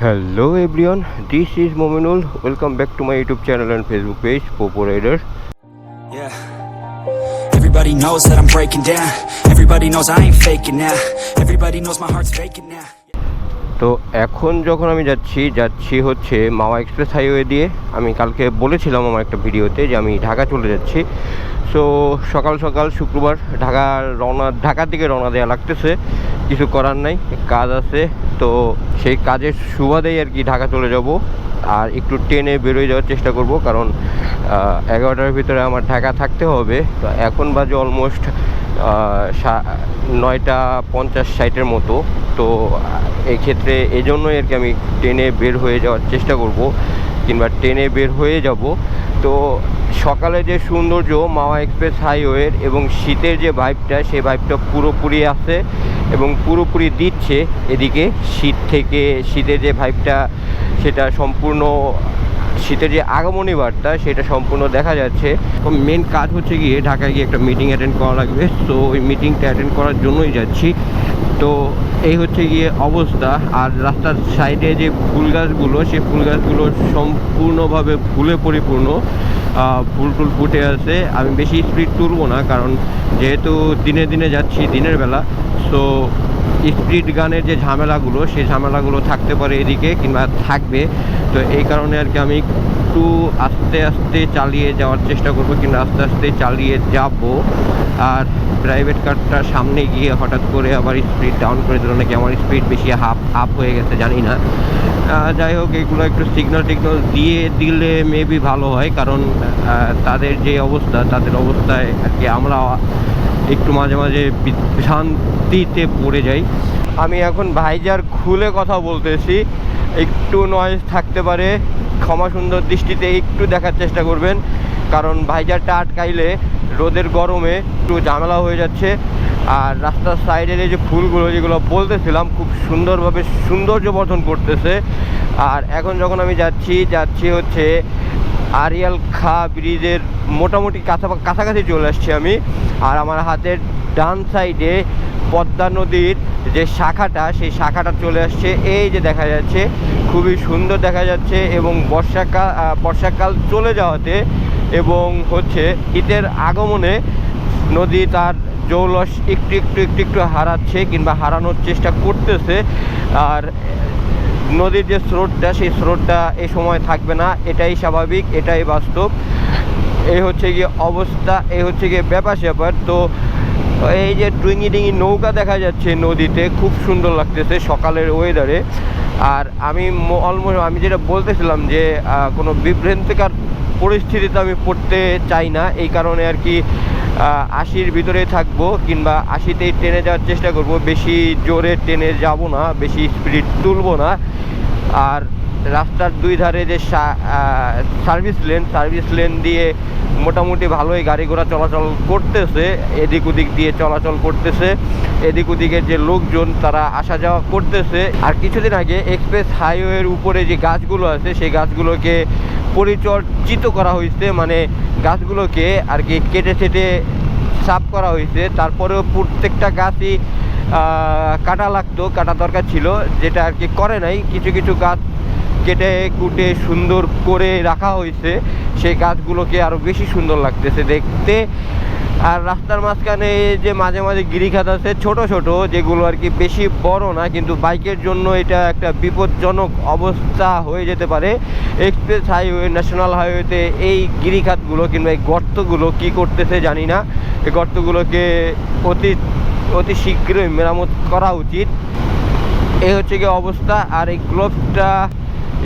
Hello everyone, this is Mominul. Welcome back to my YouTube channel and Facebook page, Popo Rider. Yeah, everybody knows that I'm breaking down. Everybody knows I ain't faking now. Everybody knows my heart's faking now. তো এখন যখন আমি যাচ্ছি যাচ্ছি হচ্ছে মাওয়া express highway দিয়ে। আমি কালকে বলেছিলাম আমার একটা ভিডিওতে যে আমি ঢাকা চলে যাচ্ছি। সো সকাল সকাল শুক্রবার ঢাকা রওনা, ঢাকার দিকে রওনা দেওয়া লাগতেছে। কিছু করার নাই, কাজ আছে। তো সেই কাজের সুবাদেই আর কি ঢাকা চলে যাব। আর একটু ট্রেনে বেরোয় যাওয়ার চেষ্টা করব, কারণ এগারোটার ভিতরে আমার ঢাকা থাকতে হবে। তো এখন বাজে অলমোস্ট নয়টা পঞ্চাশ ষাটের মতো। তো এক্ষেত্রে ক্ষেত্রে এই জন্যই আর কি আমি ট্রেনে বের হয়ে যাওয়ার চেষ্টা করব, কিংবা ট্রেনে বের হয়ে যাব। তো, সকালে যে সৌন্দর্য, মাওয়া এক্সপ্রেস হাইওয়ের এবং শীতের যে ভাইবটা, সেই ভাইবটা পুরোপুরি আছে এবং পুরোপুরি দিচ্ছে। এদিকে শীত থেকে, শীতের যে ভাইবটা, সেটা সম্পূর্ণ শীতের যে আগমনী বার্তা, সেটা সম্পূর্ণ দেখা যাচ্ছে। মেন কাজ হচ্ছে গিয়ে ঢাকায় গিয়ে একটা মিটিং অ্যাটেন্ড করা লাগবে। তো ওই মিটিংটা অ্যাটেন্ড করার জন্যই যাচ্ছি। তো, এই হচ্ছে গিয়ে অবস্থা। আর রাস্তার সাইডে যে ফুল গাছগুলো সেই ফুল গাছগুলো সম্পূর্ণভাবে ফুলে পরিপূর্ণ। ফুল টুল ফুটে আছে। আমি বেশি স্পিড তুলবো না, কারণ যেহেতু দিনে দিনে যাচ্ছি দিনের বেলা সো স্পিড গানের যে ঝামেলাগুলো, সেই ঝামেলাগুলো থাকতে পারে এদিকে কিংবা থাকবে। তো এই কারণে আর কি আমি একটু আস্তে আস্তে চালিয়ে যাওয়ার চেষ্টা করব কিংবা আস্তে আস্তে চালিয়ে যাব। আর প্রাইভেট কারটা সামনে গিয়ে হঠাৎ করে আবার স্পিড ডাউন করে দিল, নাকি আমার স্পিড বেশি হাফ আপ হয়ে গেছে জানি না। যাই হোক, এগুলো একটু সিগনাল টিগনাল দিয়ে দিলে মেবি ভালো হয়, কারণ তাদের যে অবস্থা, তাদের অবস্থায় আর কি আমরা একটু মাঝে মাঝে শান্তিতে পড়ে যাই। আমি এখন ভাইজার খুলে কথা বলতেছি, একটু নয়েজ থাকতে পারে, ক্ষমা সুন্দর দৃষ্টিতে একটু দেখার চেষ্টা করবেন, কারণ ভাইজারটা আটকাইলে রোদের গরমে একটু ঝামেলা হয়ে যাচ্ছে। আর রাস্তার সাইডের এই যে ফুলগুলো যেগুলো বলতেছিলাম, খুব সুন্দরভাবে সৌন্দর্য বর্ধন করতেছে। আর এখন যখন আমি যাচ্ছি যাচ্ছি হচ্ছে আরিয়াল খা ব্রিজের মোটামুটি কাছা কাছাকাছি চলে আসছি আমি। আর আমার হাতের ডান সাইডে পদ্মা নদীর যে শাখাটা, সেই শাখাটা চলে আসছে। এই যে দেখা যাচ্ছে, খুবই সুন্দর দেখা যাচ্ছে এবং বর্ষাকাল বর্ষাকাল চলে যাওয়াতে এবং হচ্ছে শীতের আগমনে নদী তার জৌলস একটু একটু একটু একটু হারাচ্ছে কিংবা হারানোর চেষ্টা করতেছে। আর নদীর যে স্রোতটা, সেই স্রোতটা এই সময় থাকবে না। এটাই স্বাভাবিক, এটাই বাস্তব। এই হচ্ছে গিয়ে অবস্থা এই হচ্ছে গিয়ে ব্যাপার স্যাপার। তো এই যে ডুইঙি ডিঙি নৌকা দেখা যাচ্ছে নদীতে, খুব সুন্দর লাগতেছে সকালের ওয়েদারে আর আমি অলমোস্ট আমি যেটা বলতেছিলাম যে কোনো বিভ্রান্তিকর পরিস্থিতিতে আমি পড়তে চাই না। এই কারণে আর কি আশির ভিতরে থাকব কিংবা আশিতেই ট্রেনে যাওয়ার চেষ্টা করব। বেশি জোরে ট্রেনে যাব না, বেশি স্পিড তুলব না। আর রাস্তার দুই ধারে যে সার্ভিস লেন সার্ভিস লেন দিয়ে মোটামুটি ভালোই গাড়ি ঘোড়া চলাচল করতেছে, এদিক ওদিক দিয়ে চলাচল করতেছে, এদিক ওদিকের যে লোকজন তারা আসা যাওয়া করতেছে। আর কিছুদিন আগে এক্সপ্রেস হাইওয়ের উপরে যে গাছগুলো আছে, সেই গাছগুলোকে পরিচর্চিত করা হয়েছে মানে গাছগুলোকে আর কি কেটে ছেটে সাফ করা হয়েছে। তারপরেও প্রত্যেকটা গাছই কাটা লাগতো, কাটা দরকার ছিল, যেটা আর কি করে নাই। কিছু কিছু গাছ কেটে কুটে সুন্দর করে রাখা হয়েছে, সেই গাছগুলোকে আরও বেশি সুন্দর লাগতেছে দেখতে। আর রাস্তার মাঝখানে যে মাঝে মাঝে গিরিখাত আছে, ছোট ছোট, যেগুলো আর কি বেশি বড় না, কিন্তু বাইকের জন্য এটা একটা বিপজ্জনক অবস্থা হয়ে যেতে পারে। এক্সপ্রেস হাইওয়ে ন্যাশনাল হাইওয়েতে এই গিরিখাতগুলো কিংবা এই গর্তগুলো কি করতেছে জানি না। এই গর্তগুলোকে অতি অতি শীঘ্রই মেরামত করা উচিত। এই হচ্ছে কি অবস্থা, আর এই গ্লোভসটা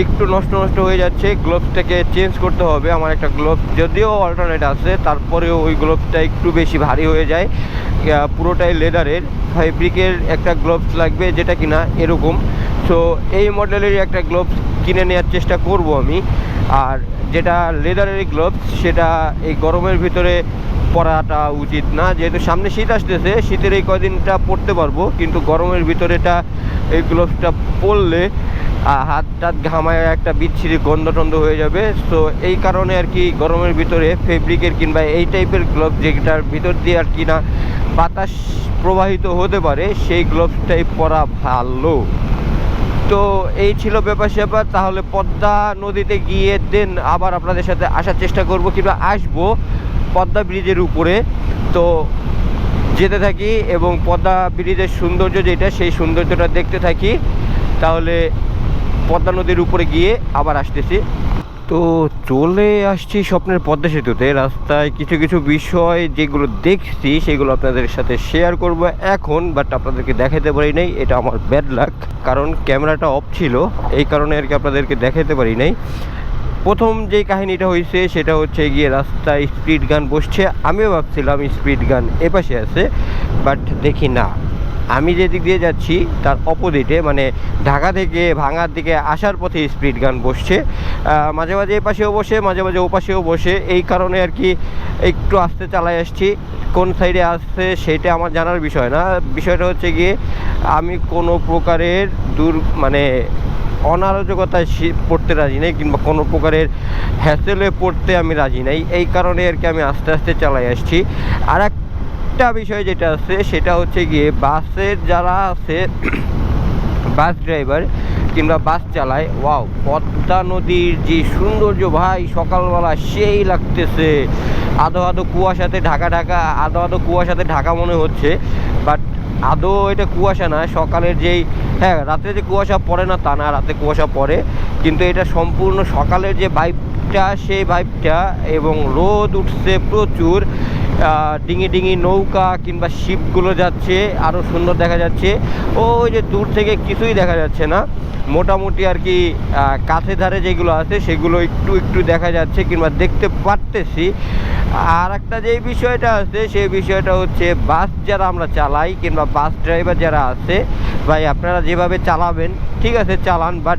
একটু নষ্ট নষ্ট হয়ে যাচ্ছে গ্লোভসটাকে চেঞ্জ করতে হবে, আমার একটা গ্লোভস যদিও অল্টারনেট আছে, তারপরেও ওই গ্লোভসটা একটু বেশি ভারী হয়ে যায়। পুরোটাই লেদারের ফেব্রিকের একটা গ্লোভস লাগবে, যেটা কিনা এরকম। সো এই মডেলেরই একটা গ্লোভস কিনে নেওয়ার চেষ্টা করব আমি। আর যেটা লেদারের গ্লোভস সেটা এই গরমের ভিতরে পরাটা উচিত না। যেহেতু সামনে শীত আসতেছে, শীতের এই কদিনটা পরতে পারব, কিন্তু গরমের ভিতরেটা এই গ্লোভসটা পরলে হাত টাত ঘামায় একটা বিচ্ছিরি গন্ধ টন্ধ হয়ে যাবে। তো এই কারণে আর কি গরমের ভিতরে ফেব্রিকের কিংবা এই টাইপের গ্লোভ যেটার ভিতর দিয়ে আর কি না বাতাস প্রবাহিত হতে পারে, সেই গ্লোভসটাই পরা ভালো। তো এই ছিল ব্যাপার স্যাপার, তাহলে পদ্মা নদীতে গিয়ে দেন আবার আপনাদের সাথে আসার চেষ্টা করব কিংবা আসব পদ্মা ব্রিজের উপরে। তো যেতে থাকি এবং পদ্মা ব্রিজের সৌন্দর্য যেটা, সেই সৌন্দর্যটা দেখতে থাকি। তাহলে পদ্মা নদীর উপরে গিয়ে আবার আসতেছি। তো চলে আসছি স্বপ্নের পদ্মা সেতুতে। রাস্তায় কিছু কিছু বিষয় যেগুলো দেখছি, সেগুলো আপনাদের সাথে শেয়ার করব এখন বাট আপনাদেরকে দেখাতে পারি নাই। এটা আমার ব্যাড লাক কারণ ক্যামেরাটা অফ ছিল। এই কারণে আর কি আপনাদেরকে দেখাতে পারি নাই। প্রথম যে কাহিনীটা হয়েছে সেটা হচ্ছে গিয়ে রাস্তায় স্পিড গান বসছে। আমিও ভাবছিলাম স্পিড গান এপাশে আছে বাট দেখি না। আমি যে দিক দিয়ে যাচ্ছি, তার অপোজিটে মানে ঢাকা থেকে ভাঙার দিকে আসার পথে স্পিড গান বসছে। মাঝে মাঝে এপাশেও বসে, মাঝে মাঝে ওপাশেও বসে। এই কারণে আর কি একটু আস্তে চালাই আসছি। কোন সাইডে আসছে সেটা আমার জানার বিষয় না। বিষয়টা হচ্ছে গিয়ে, আমি কোনো প্রকারের দূর মানে অনারোজকতায় পড়তে রাজি নেই, কিংবা কোনো প্রকারের হ্যাসেলে পড়তে আমি রাজি নাই। এই কারণে আর কি আমি আস্তে আস্তে চালাই আসছি। আর একটা বিষয় যেটা আছে, সেটা হচ্ছে গিয়ে বাসের যারা আছে, বাস ড্রাইভার কিংবা বাস চালায় ওয়াও পদ্মা নদীর যে সৌন্দর্য ভাই, সকালবেলা সেই লাগতেছে। আদো আদো কুয়াশাতে ঢাকা ঢাকা, আদো আদো কুয়াশাতে ঢাকা মনে হচ্ছে বাট আদৌ এটা কুয়াশা না, সকালের যেই হ্যাঁ রাতে যে কুয়াশা পড়ে না তা না, রাতে কুয়াশা পড়ে, কিন্তু এটা সম্পূর্ণ সকালের যে ভাইবটা সেই ভাইবটা এবং রোদ উঠছে প্রচুর ডিঙি ডিঙি নৌকা কিংবা শিপগুলো যাচ্ছে আরও সুন্দর দেখা যাচ্ছে। ও ওই যে দূর থেকে কিছুই দেখা যাচ্ছে না। মোটামুটি আর কি কাছে ধারে যেগুলো আছে, সেগুলো একটু একটু দেখা যাচ্ছে কিংবা দেখতে পারতেছি। আর একটা যে বিষয়টা আছে, সেই বিষয়টা হচ্ছে, বাস যারা আমরা চালাই কিংবা বাস ড্রাইভার যারা আছে, ভাই আপনারা যেভাবে চালাবেন, ঠিক আছে, চালান বাট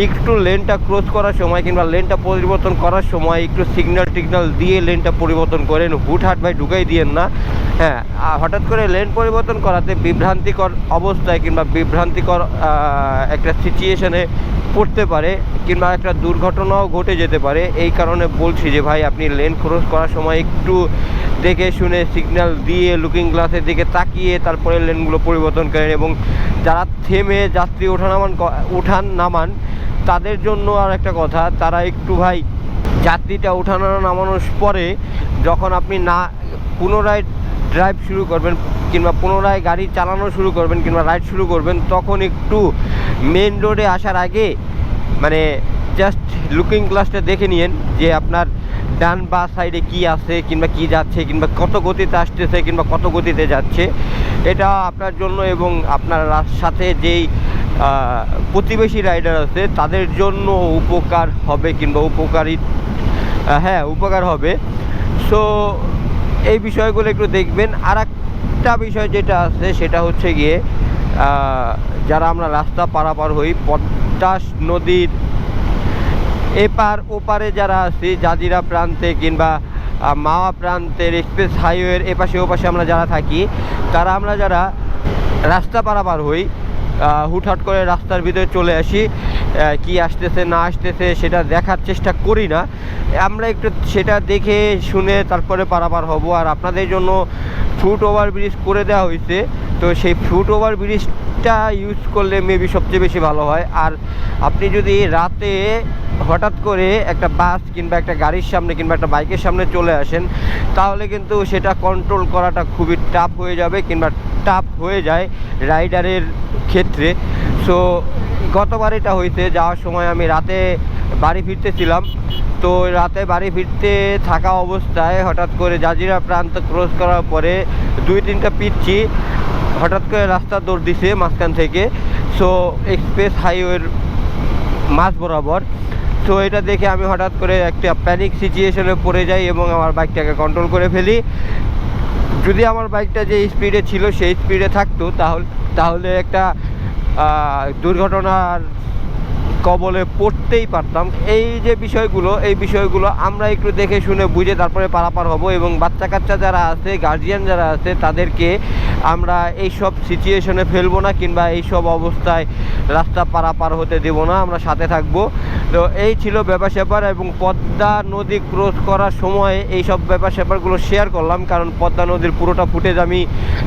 একটু লেনটা ক্রস করার সময় কিংবা লেনটা পরিবর্তন করার সময় একটু সিগন্যাল টিগনাল দিয়ে লেনটা পরিবর্তন করেন। হুটহাট ভাই ঢুকাই দিয়েন না। হ্যাঁ হঠাৎ করে লেন পরিবর্তন করাতে বিভ্রান্তিকর অবস্থায় কিংবা বিভ্রান্তিকর একটা সিচুয়েশনে পড়তে পারে কিংবা একটা দুর্ঘটনাও ঘটে যেতে পারে। এই কারণে বলছি যে ভাই, আপনি লেন ক্রস করার সময় একটু দেখে শুনে সিগন্যাল দিয়ে লুকিং গ্লাসের দিকে তাকিয়ে তারপরে লেনগুলো পরিবর্তন করেন এবং যারা থেমে যাত্রী ওঠানামান উঠান নামান তাদের জন্য আর একটা কথা, তারা একটু ভাই যাত্রীটা ওঠানো নামানোর পরে যখন আপনি না, পুনরায় ড্রাইভ শুরু করবেন কিংবা পুনরায় গাড়ি চালানো শুরু করবেন কিংবা রাইড শুরু করবেন, তখন একটু মেন রোডে আসার আগে মানে জাস্ট লুকিং গ্লাসটা দেখে নিয়েন যে আপনার ডান বা সাইডে কি আছে কিংবা কি যাচ্ছে কিংবা কত গতিতে আসতেছে কিংবা কত গতিতে যাচ্ছে। এটা আপনার জন্য এবং আপনার সাথে যেই প্রতিবেশী রাইডার আছে, তাদের জন্য উপকার হবে কিংবা উপকারী হ্যাঁ উপকার হবে। সো এই বিষয়গুলো একটু দেখবেন। আর একটা বিষয় যেটা আছে, সেটা হচ্ছে গিয়ে যারা আমরা রাস্তা পারাপার হই পদ্মা নদীর এপার ওপারে যারা আছি, জাজিরা প্রান্তে কিংবা মাওয়া প্রান্তের এক্সপ্রেস হাইওয়ের এপাশে ওপাশে আমরা যারা থাকি, তারা আমরা যারা রাস্তা পারাপার হই হুটহাট করে রাস্তার ভিতরে চলে আসি। কি আসতেছে, না আসতেছে, সেটা দেখার চেষ্টা করি না। আমরা একটু সেটা দেখে শুনে তারপরে পারাপার হব। আর আপনাদের জন্য ফুট ওভার ব্রিজ করে দেওয়া হয়েছে, তো সেই ফুট ওভার ব্রিজটা ইউজ করলে মেবি সবচেয়ে বেশি ভালো হয়। আর আপনি যদি রাতে হঠাৎ করে একটা বাস কিংবা একটা গাড়ির সামনে কিংবা একটা বাইকের সামনে চলে আসেন, তাহলে কিন্তু সেটা কন্ট্রোল করাটা খুবই টাফ হয়ে যাবে কিংবা টাফ হয়ে যায় রাইডারের ক্ষেত্রে। সো গতবার এটা হয়েছে, যাওয়ার সময় আমি রাতে বাড়ি ফিরতেছিলাম। তো রাতে বাড়ি ফিরতে থাকা অবস্থায় হঠাৎ করে জাজিরা প্রান্ত ক্রস করার পরে দুই তিনটা পিচ্ছি হঠাৎ করে রাস্তা দৌড় দিছে মাঝখান থেকে। সো এক্সপ্রেস হাইওয়ের মাঝ বরাবর। তো এটা দেখে আমি হঠাৎ করে একটা প্যানিক সিচুয়েশনে পড়ে যাই এবং আমার বাইকটাকে কন্ট্রোল করে ফেলি। যদি আমার বাইকটা যে স্পিডে ছিল, সেই স্পিডে থাকতো, তাহলে তাহলে একটা দুর্ঘটনার কবলে পড়তেই পারতাম। এই যে বিষয়গুলো, এই বিষয়গুলো আমরা একটু দেখে শুনে বুঝে তারপরে পারাপার হব এবং বাচ্চা কাচ্চা যারা আছে গার্জিয়ান যারা আছে, তাদেরকে আমরা এই সব সিচুয়েশনে ফেলব না কিংবা এই সব অবস্থায় রাস্তা পারাপার হতে দেব না, আমরা সাথে থাকব। তো এই ছিল ব্যাপার স্যাপার এবং পদ্মা নদী ক্রস করার সময় এই সব ব্যাপার স্যাপারগুলো শেয়ার করলাম কারণ পদ্মা নদীর পুরোটা ফুটেজ আমি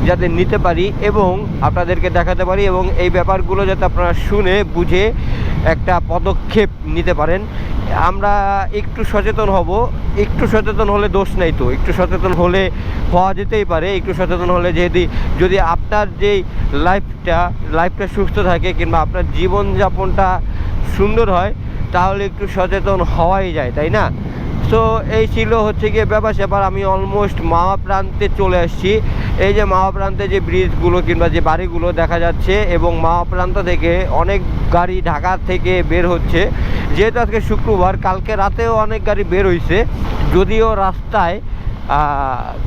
যাতে নিতে পারি এবং আপনাদেরকে দেখাতে পারি এবং এই ব্যাপারগুলো যাতে আপনারা শুনে, বুঝে একটা পদক্ষেপ নিতে পারেন। আমরা একটু সচেতন হব। একটু সচেতন হলে দোষ নেই তো। একটু সচেতন হলে হওয়া যেতেই পারে। একটু সচেতন হলে যেহেতু যদি আপনার যেই লাইফটা লাইফটা সুস্থ থাকে কিংবা আপনার জীবনযাপনটা সুন্দর হয়, তাহলে একটু সচেতন হওয়াই যায়, তাই না? সো এই ছিল হচ্ছে গিয়ে ব্যাপার। স্যাপার আমি অলমোস্ট মাওয়া প্রান্তে চলে আসছি। এই যে মাওয়া প্রান্তে যে ব্রিজগুলো কিংবা যে বাড়িগুলো দেখা যাচ্ছে এবং মাওয়া প্রান্ত থেকে অনেক গাড়ি ঢাকা থেকে বের হচ্ছে। যেহেতু আজকে শুক্রবার, কালকে রাতেও অনেক গাড়ি বের হয়েছে যদিও রাস্তায়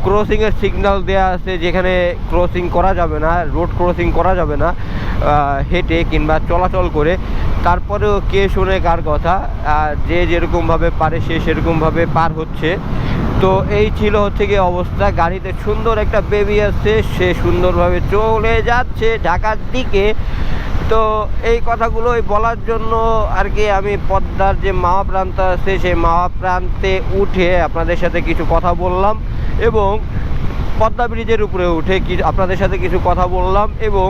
ক্রসিংয়ের সিগন্যাল দেওয়া আছে যেখানে ক্রসিং করা যাবে না রোড ক্রসিং করা যাবে না হেঁটে কিংবা চলাচল করে। তারপরেও কে শোনে কার কথা যে যেরকমভাবে পারে সে সেরকমভাবে পার হচ্ছে। তো এই ছিল হচ্ছে গিয়ে অবস্থা। গাড়িতে সুন্দর একটা বেবি আছে সে সুন্দরভাবে চলে যাচ্ছে ঢাকার দিকে। তো এই কথাগুলোই বলার জন্য আর কি আমি পদ্মার যে মাওয়া প্রান্ত আছে, সেই মাওয়া প্রান্তে উঠে আপনাদের সাথে কিছু কথা বললাম এবং পদ্মা ব্রিজের উপরে উঠে কি, আপনাদের সাথে কিছু কথা বললাম এবং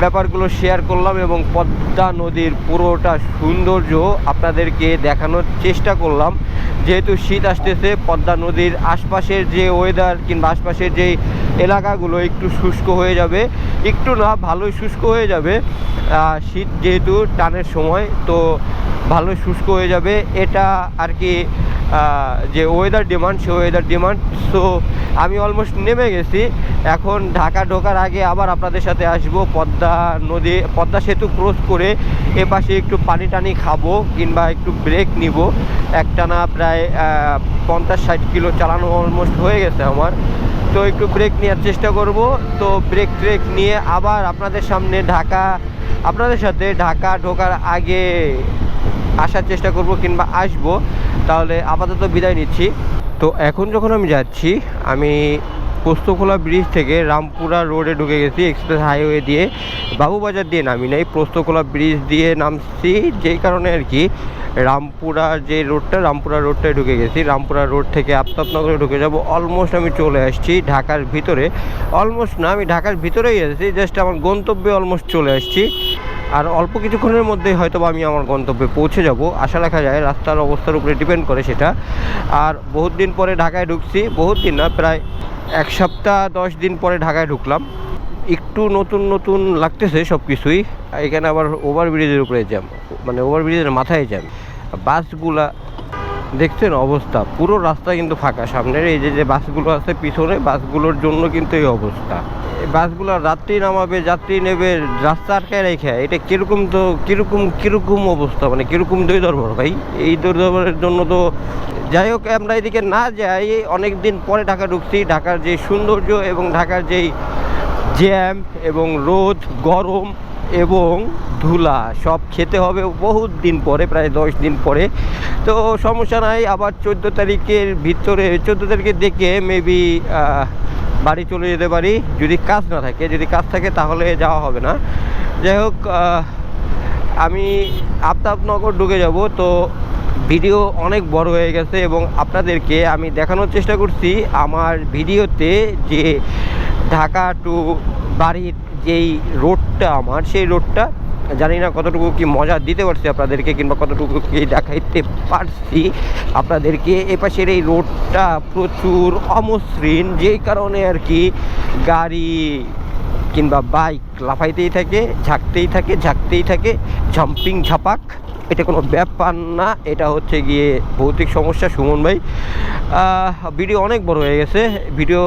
ব্যাপারগুলো শেয়ার করলাম এবং পদ্মা নদীর পুরোটা সৌন্দর্য আপনাদেরকে দেখানোর চেষ্টা করলাম। যেহেতু শীত আসতেছে, পদ্মা নদীর আশপাশের যে ওয়েদার কিংবা আশপাশের যে এলাকাগুলো একটু শুষ্ক হয়ে যাবে। একটু না, ভালোই শুষ্ক হয়ে যাবে। শীত যেহেতু টানের সময়, তো ভালোই শুষ্ক হয়ে যাবে। এটা আর কি যে ওয়েদার ডিমান্ড সে ওয়েদার ডিমান্ড সো আমি অলমোস্ট নেমে গেছি। এখন ঢাকা ঢোকার আগে আবার আপনাদের সাথে আসব, পদ্মা নদী, পদ্মা সেতু ক্রস করে এ পাশে একটু পানি টানি খাব, কিংবা একটু ব্রেক নিব। একটানা প্রায় পঞ্চাশ ষাট কিলো চালানো অলমোস্ট হয়ে গেছে আমার। তো একটু ব্রেক নেওয়ার চেষ্টা করব। তো ব্রেক ট্রেক নিয়ে আবার আপনাদের সামনে ঢাকা, আপনাদের সাথে ঢাকা ঢোকার আগে আসার চেষ্টা করব কিংবা আসব। তাহলে আপাতত বিদায় নিচ্ছি। তো এখন যখন আমি যাচ্ছি, আমি পোস্তখোলা ব্রিজ থেকে রামপুরা রোডে ঢুকে গেছি এক্সপ্রেস হাইওয়ে দিয়ে। বাবুবাজার দিয়ে নামি নাই পোস্তখোলা ব্রিজ দিয়ে নামছি, যেই কারণে আর কি রামপুরা যে রোডটা, রামপুরা রোডটায় ঢুকে গেছি। রামপুরা রোড থেকে আফতাবনগরে ঢুকে যাব অলমোস্ট আমি চলে আসছি ঢাকার ভিতরে। অলমোস্ট না, আমি ঢাকার ভিতরেই আছি জাস্ট আমার গন্তব্যে অলমোস্ট চলে আসছি। আর অল্প কিছুক্ষণের মধ্যেই হয়তো আমি আমার গন্তব্যে পৌঁছে যাব। আশা রাখা যায় রাস্তার অবস্থার উপরে ডিপেন্ড করে সেটা। আর বহুত দিন পরে ঢাকায় ঢুকছি, বহুত দিন না, প্রায় এক সপ্তাহ, দশ দিন পরে ঢাকায় ঢুকলাম। একটু নতুন নতুন লাগতেছে সব কিছুই এখানে আবার ওভারব্রিজের উপরে জ্যাম মানে ওভারব্রিজের মাথায় জ্যাম বাসগুলা, দেখছেন অবস্থা, পুরো রাস্তা কিন্তু ফাঁকা। সামনের এই যে যে বাসগুলো আছে, পিছনে বাসগুলোর জন্য কিন্তু এই অবস্থা। বাসগুলো রাত্রি নামাবে, যাত্রী নেবে, রাস্তা আটকায় রেখে, এটা কীরকম তো, কীরকম কীরকম অবস্থা? মানে কীরকম দই দরবার ভাই? এই দই দরবারের জন্য তো যাই হোক, আমরা এদিকে না যাই অনেক দিন পরে ঢাকা ঢুকছি। ঢাকার যে সৌন্দর্য এবং ঢাকার যেই জ্যাম এবং রোদ, গরম এবং ধুলা, সব খেতে হবে বহুত দিন পরে, প্রায় দশ দিন পরে। তো সমস্যা নাই, আবার চোদ্দ তারিখের ভিতরে, চোদ্দ তারিখের দেখে মেবি বাড়ি চলে যেতে পারি, যদি কাজ না থাকে, যদি কাজ থাকে তাহলে যাওয়া হবে না। যাই হোক আমি আফতাবনগর ঢুকে যাব, তো ভিডিও অনেক বড় হয়ে গেছে এবং আপনাদেরকে আমি দেখানোর চেষ্টা করছি আমার ভিডিওতে যে ঢাকা টু বাড়ির যেই রোডটা আমার, সেই রোডটা জানি না কতটুকু কি মজা দিতে পারছি আপনাদেরকে কিংবা কতটুকু কি দেখাইতে পারছি আপনাদেরকে। এপাশের এই রোডটা প্রচুর অমসৃণ, যেই কারণে আর কি গাড়ি কিংবা বাইক লাফাইতেই থাকে, ঝাঁকতেই থাকে ঝাঁকতেই থাকে ঝাম্পিং ঝাপাক। এটা কোনো ব্যাপার না, এটা হচ্ছে গিয়ে ভৌতিক সমস্যা, সুমন ভাই। ভিডিও অনেক বড় হয়ে গেছে। ভিডিও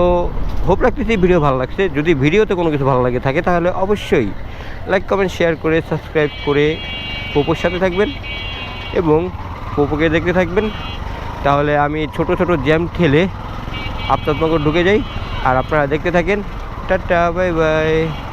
হোপ রাখতেছি ভিডিও ভালো লাগছে। যদি ভিডিওতে কোনো কিছু ভালো লাগে থাকে, তাহলে অবশ্যই লাইক কমেন্ট শেয়ার করে সাবস্ক্রাইব করে পোপোর সাথে থাকবেন এবং পোপোকে দেখতে থাকবেন। তাহলে আমি ছোট ছোট জ্যাম ঠেলে আপনার ঢুকে যাই। আর আপনারা দেখতে থাকেন trách bye bye.